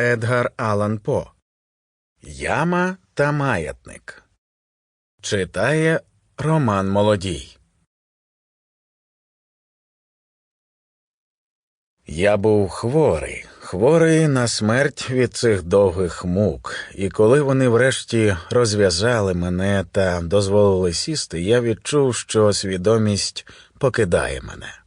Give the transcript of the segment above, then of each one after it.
Едгар Алан По. Яма та маятник. Читає Роман Молодій. Я був хворий, хворий на смерть від цих довгих мук, і коли вони врешті розв'язали мене та дозволили сісти, я відчув, що свідомість покидає мене.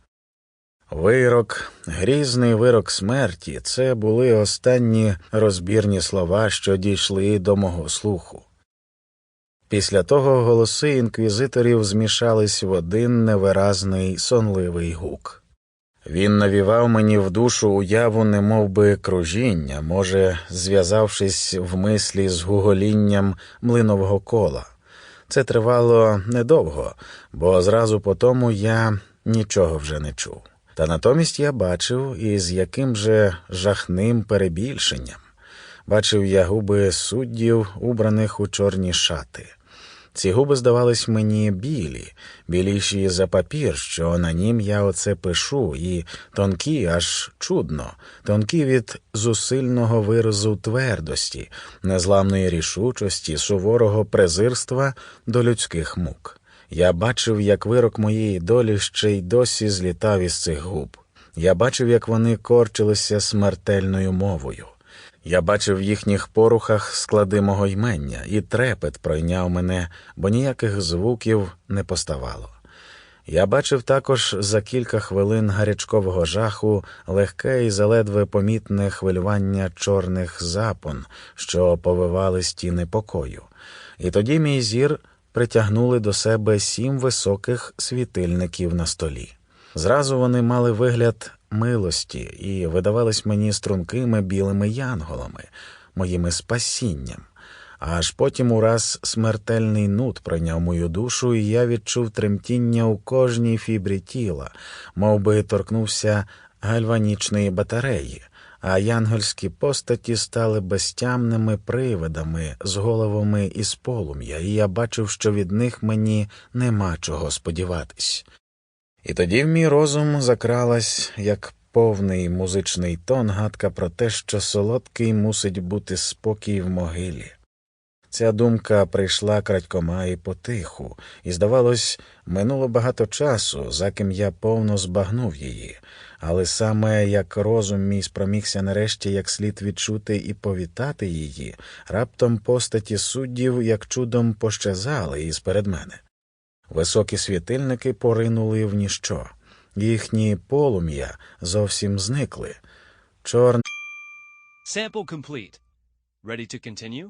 Вирок, грізний вирок смерті це були останні розбірні слова, що дійшли до мого слуху. Після того голоси інквізиторів змішались в один невиразний сонливий гук. Він навівав мені в душу уяву немов би кружіння, може, зв'язавшись в мислі з гуголінням млинового кола. Це тривало недовго, бо зразу по тому я нічого вже не чув. Та натомість я бачив, із яким же жахним перебільшенням. Бачив я губи суддів, убраних у чорні шати. Ці губи здавались мені білі, біліші за папір, що на нім я оце пишу, і тонкі, аж чудно, тонкі від зусильного виразу твердості, незламної рішучості, суворого презирства до людських мук. Я бачив, як вирок моєї долі ще й досі злітав із цих губ. Я бачив, як вони корчилися смертельною мовою. Я бачив в їхніх порухах склади мого ймення, і трепет пройняв мене, бо ніяких звуків не поставало. Я бачив також за кілька хвилин гарячкового жаху легке і заледве помітне хвилювання чорних запон, що повивали стіни покою, і тоді мій зір притягнули до себе сім високих світильників на столі. Зразу вони мали вигляд милості і видавались мені стрункими білими янголами, моїми спасінням. Аж потім ураз смертельний нут пройняв мою душу, і я відчув тремтіння у кожній фібрі тіла, мов би торкнувся гальванічної батареї, а янгольські постаті стали безтямними привидами з головами із полум'я, і я бачив, що від них мені нема чого сподіватись. І тоді в мій розум закралась, як повний музичний тон, гадка про те, що солодкий мусить бути спокій в могилі. Ця думка прийшла крадькома і потиху, і, здавалось, минуло багато часу, за ким я повно збагнув її, але саме як розум мій спромігся нарешті як слід відчути і повітати її, раптом постаті суддів як чудом пощазали із перед мене. Високі світильники поринули в ніщо, їхні полум'я зовсім зникли. Чорний Sample complete. Ready to continue?